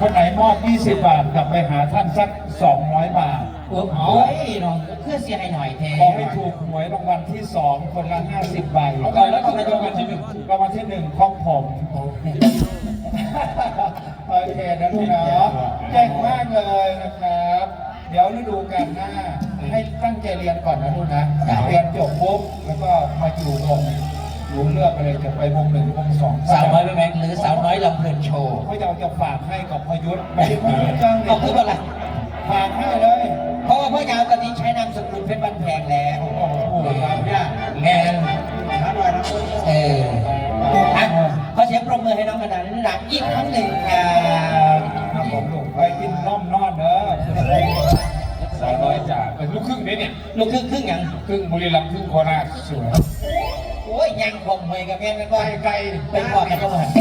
คนไหนมอบ 20 บาทกลับไปหาท่านสัก 200 บาทโอ้ยน้องเพื่อเสียให้หน่อยเทขอให้ถูกหวยรางวัลที่ 2 คนละ 50ใบเอาก่อนแล้วก็ไปรางวัลที่หนึ่งรางวัลที่หนึ่งของผมโอเคนะลูกเนาะเก่งมากเลยนะครับ เดี๋ยวฤดูกาลหน้าให้ตั้งใจเรียนก่อนนะลูกนะเรียนจบปุ๊บแล้วก็มาอยู่วง รู้เลือกไปเลยจะไปวงหนึ่งวงสองสาวน้อยแบงค์หรือสาวน้อยลำเพลินโชว์เขาจะเอาจะฝากให้กับพยุทธ์ไม่ได้พยุทธ์จ้างเอาคืออะไรฝากให้เลย เพราะว่าพ่อยาวตอนนี้ใช้นามสกุลเพชรบ้านแพงแล้วโอ้โหครับเนี่ยแงนเอออะขอเสียงปรบมือให้น้องกระดานนิรันดร์อีกครั้งหนึ่งครับครับผมลูกไปกินน้อมนอนเด้อสาวน้อยจากเป็นลูกครึ่งเนี่ยเนี่ยลูกครึ่งครึ่งหยังครึ่งบุรีรัมย์ครึ่งโคราชสวยโอ้ ยยังคงเหยกับแม่นกันไปว่าไกลไปกอดกันก็มา